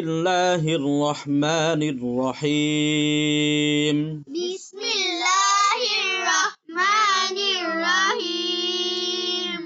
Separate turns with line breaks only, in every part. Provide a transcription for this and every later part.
الله الرحمن الرحيم
بسم الله الرحمن الرحيم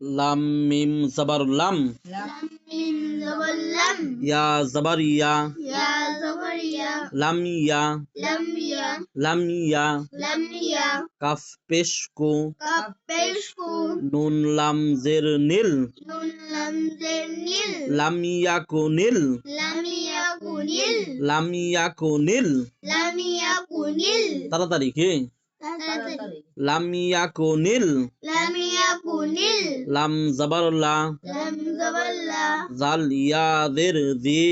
لم ميم زبر لم
لم ميم زبر لم يا زبر يا
يا
لم يا
লাম ইয়া
لم يا
কাফ পেশ কো
كف بشكو
নুন লাম জের নীল
نون لم زر نل
লাম ইয়াকু নীল
لم يكن ال
লাম ইয়াকু নীল
لم يكن ال
তাড়াতাড়ি কে লাম ইয়াকুনিল লাম
ইয়াকুনিল লাম জাবারলা
লাম জাবারলা
জাল ইয়াদের জি।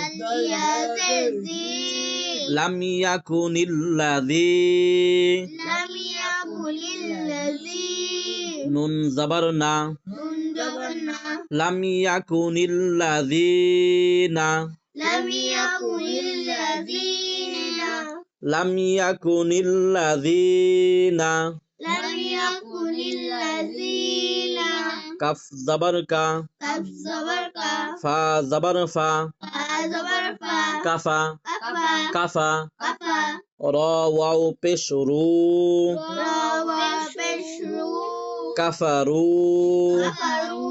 জাল ইয়াদের
জি।
লাম
ইয়াকুনিল্লাযী লাম ইয়াকুনিল্লাযী
নুন জাবারনা
নুন জাবারনা
লাম লাম
لم يكن الذين لم يكن الذين
كف زبر كا
كف زبر كا
فا زبر فا
فا زبر فا كفا
كفا
كفا
را واو بشرو را
واو بشرو
كفروا
كفروا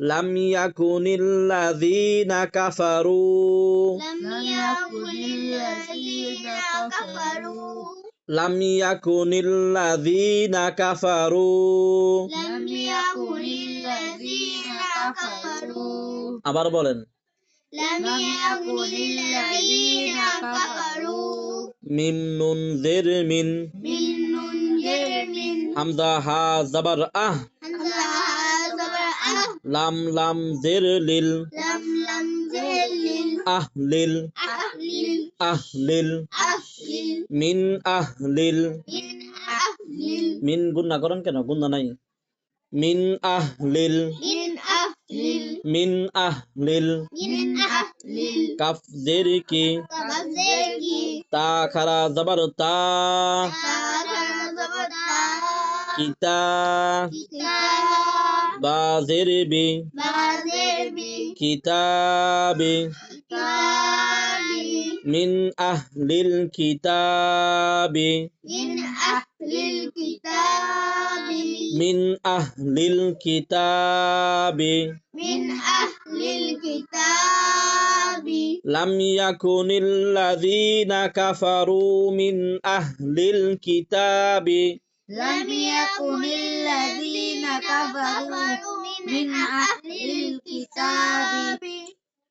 লাম ইয়াকু নিল্লাদিনা কাফারু
لم يكن الذين كفروا
লাম ইয়াকু নিল্লাদিনা কাফারু
لم يكن الذين كفروا
আবার বলেন
لم يكن الذين كفروا
মিম নুন জের মিন
من منذر من
হামজা হা জবর আহ
حمزة زبر أه
লাম লাম জের লিল আহ লিল আহ লিল
আহলিল
আহলিল আহলিল মিন
আহলিল মিন
মিন গুণনা করেন কেন গুণ নাই মিন আহ লিল মিন আহ লিল
আহলিল
কাফ জের কি
কাফ জের কি
তা খারা জবর তা কিতা কিতা
باضربي باضربي
كتابي
كتابي
من أهل الكتاب
من أهل الكتاب
من أهل الكتاب.
من أهل الكتاب.
لم يكن الذين كفروا من أهل الكتاب.
لم يكن الذين كفروا من أهل الكتاب.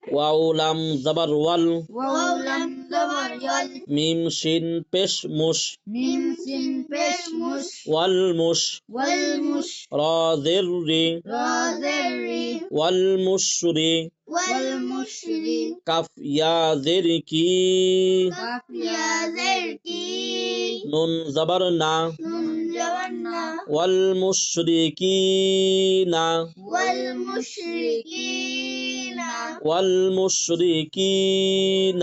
ওয়াউলাম জবর ওয়াল।
ওয়াউলাম জবর ওয়াল।
মিম শিন পেশ মুশ।
মিম শিন পেশ মুশ।
ওয়াল মুশ।
ওয়াল মুশ।
রা জির রি।
রা জির রি।
ওয়াল মুশরি।
ওয়াল মুশরি।
কাফ ইয়া জির কি?
কাফ ইয়া জির কি?
নুন জবর না।
নুন জবর
ওয়াল মুশরিকিনা ওয়াল মুশরিকিন
والمشركين.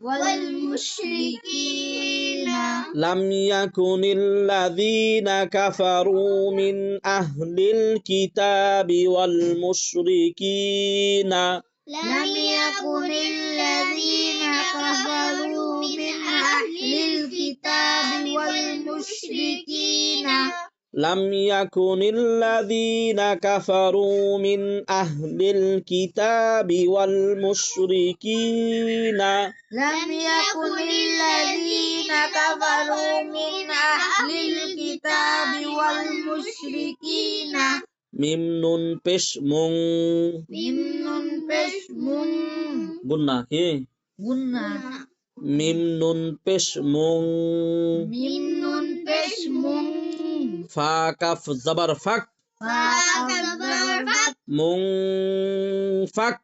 والمشركين. لم يكن الذين كفروا من أهل الكتاب والمشركين.
لم يكن الذين كفروا من أهل الكتاب والمشركين.
لم يكن الذين كفروا من أهل الكتاب والمشركين
لم يكن الذين كفروا من أهل الكتاب والمشركين
ميم نون بش
مون ميم
نون بش
مون
قلنا هي قلنا ميم
نون بش
مون ফাকাফ জবর ফাক
মুংফাক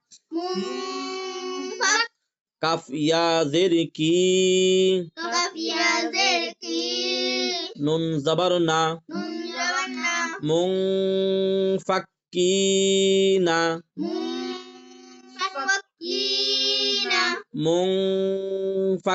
কাফ ইয়াজের কি নুন জবর না মুংফাকিনা
মুংফাকিনা মুংফাকিনা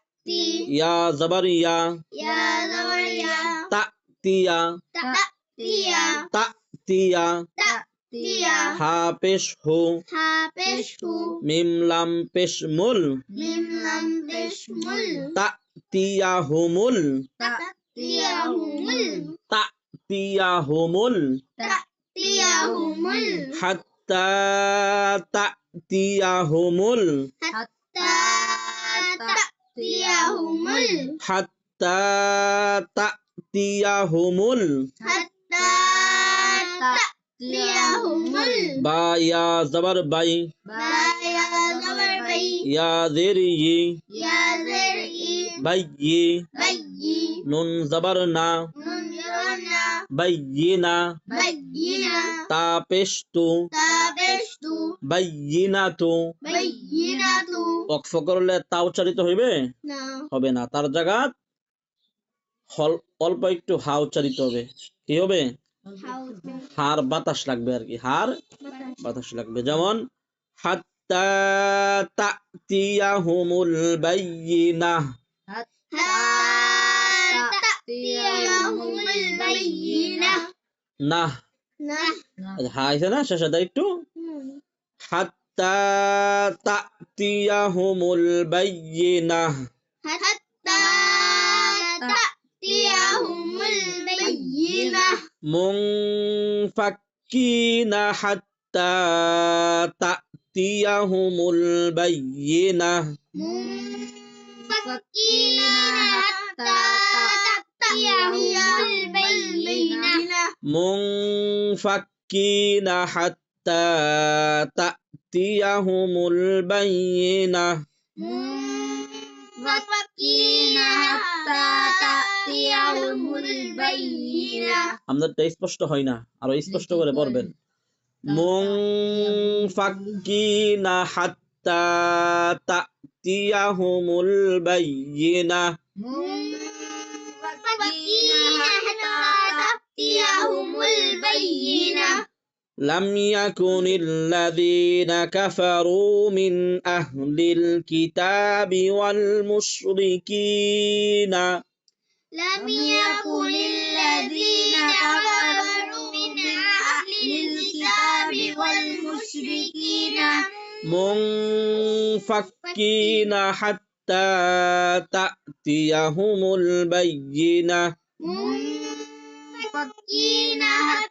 ইয়া জবর ইয়া
ইয়া
তা তিয়া
তা তিয়া
তা তিয়া
তা তিয়া
হা পেশ হু
হা পেশ
মুল
মিম লাম পেশ মুল
তা তিয়া হুমুল
তা তিয়া হুমুল
হাত্তা তা তিয়া হুমুল
হাত্তা
হাত্তা তা
হাত্তা তা তিয়া
বা ইয়া জবর বাই
বায়া জবর বাই
ইয়া জের ই
ইয়া জের ই
বাই ই
বাইয়ি
নুন জবর না বাইয়িনা
bayyina
তা পেশ তু
tabestu
বাইয়িনাতু।
bayyinatu
করলে তা উচ্চারিত হইবে?
না।
হবে না। তার জায়গাত হল অল্প একটু হা উচ্চারিত হবে। কি হবে? হার বাতাস লাগবে আর কি। হার বাতাস। লাগবে। যেমন হাত্তা তাতিয়াহুমুল না। হা আছে না? শেষে দেয় একটু। হাত্তা তাতিয়াহুমুল বাইয়িনা
hatta ta'tiyahumul bayyinah
মুনফাক্কিনা হাত্তা তাতিয়াহুমুল বাইয়িনা
munfakkina hatta ta'tiyahumul bayyinah
মুনফাক্কিনা হাত্তা তাতিয়াহুমুল বাইয়িনা
munfakkina hatta ta'tiyahumul bayyinah
আমাদেরটা স্পষ্ট হয় না আরও স্পষ্ট করে পড়বেন মুনফাক্কিনা হাত্তা তাতিয়াহুমুল বাইয়িনা
ta'tiyahumul bayyinah
لم يكن الذين كفروا من أهل الكتاب والمشركين.
لم يكن الذين كفروا من أهل الكتاب والمشركين.
منفكين حتى تأتيهم البينة.
منفكين حتى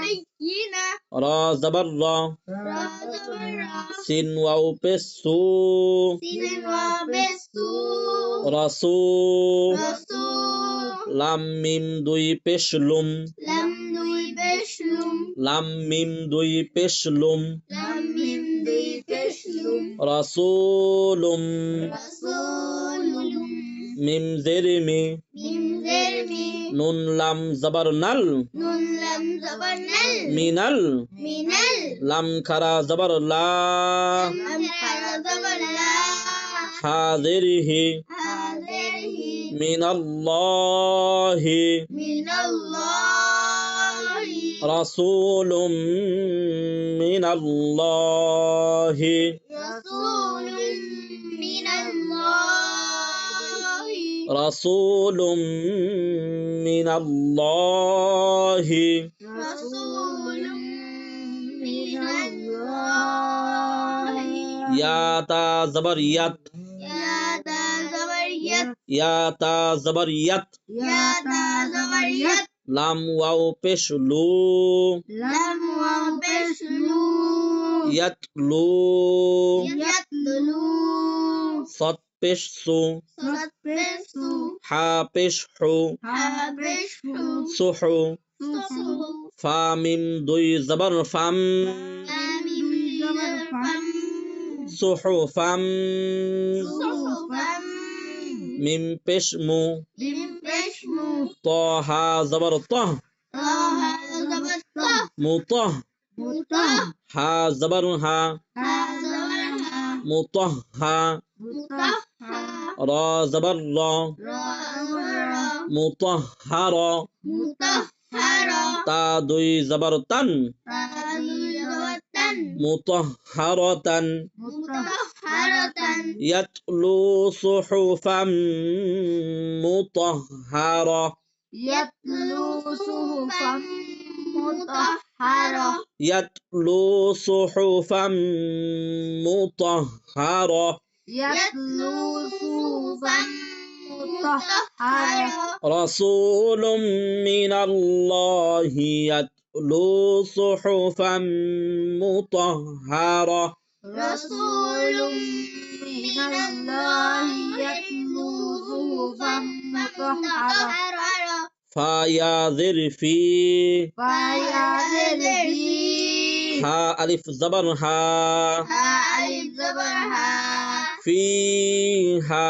র জবর র সিন ওয়াও পে সু রসু লাম মিম দুই পেশ লুম লাম মিম দুই পেশ রসুলুম মিম জেরিমি নুন লাম জবর নাল।
নুন লাম জবর
নাল।
মিনাল। মিনাল।
লাম খারা জবর লা।
লাম খারা জবর লা।
হাজিরহি
মিনাল্লাহি।
মিনাল্লাহি।
রাসূলুম মিনাল্লাহি।
রাসূলুম মিনাল্লাহি।
رسول من الله
রাসূলুম মিনাল্লাহি
رسول من الله
ইয়া তা জাবার ইয়াত
يا تا زبريت
ইয়া তা জাবার ইয়াত
يا تا زبريت
লাম ওয়াও পেশ লু
لم وبسلو
ইয়াতলু
يتلو
صد পেশ সু
صاد بيش
pessu
ha
peshu suhu fa
mim duy zabar
fam suhufam mim peshmu
طه زبر طه مطه ها زبر ها مطه
ها را زبرة
را زبرة مطهرة
مطهرة
تا
دوي زبرتن تا دوي
زبرتن
مطهرة
مطهرة
يتلو صحفا مطهرة
يتلو صحفا مطهرة
يتلو صحفا مطهرة
يتلو صحفا مطهرة
رسول من الله يتلو صحفا مطهرة.
رسول من الله يتلو صحفا مطهرة.
فياذر في
فيعذر হা
আলিফ জবর হা। আলিফ
জবর হা। ফি হা।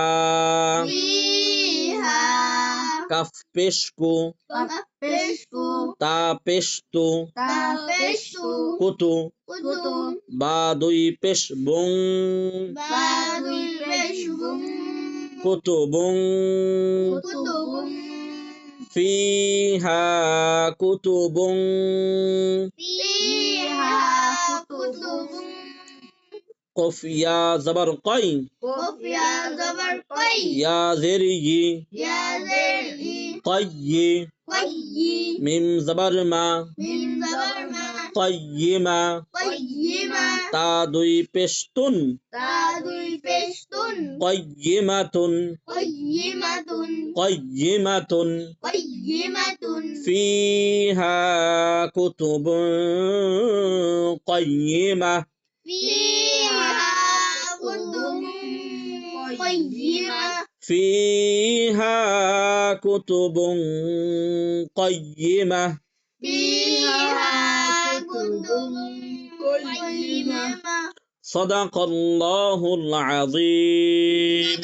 কাফ
পেশকু।
কাফ পেশকু।
তা
পেশতু। তা
পেশতু।
কুতু।
কুতু।
বা দুই পেশ
বুং বা
দুই
পেশ
বুং কুতু
বুং কুতু
বুং ফিহা কুতুবুন। ফিহা
কুতুবুন। কফিয়া জবর কই
কফিয়া জবর
কই ইয়া
জেরিগি
ইয়া
জেরিগি কই কই
মিম জবর মা। মিম জবর মা।
قيما
قيما
تا دوي بشتون
تا دوي بشتون
قيمة
قيمة
قيمة
قيمة
فيها كتب قيمة
فيها كتب قيمة
فيها كتب قيمة
فيها أرض قيمة
صدق الله. العظيم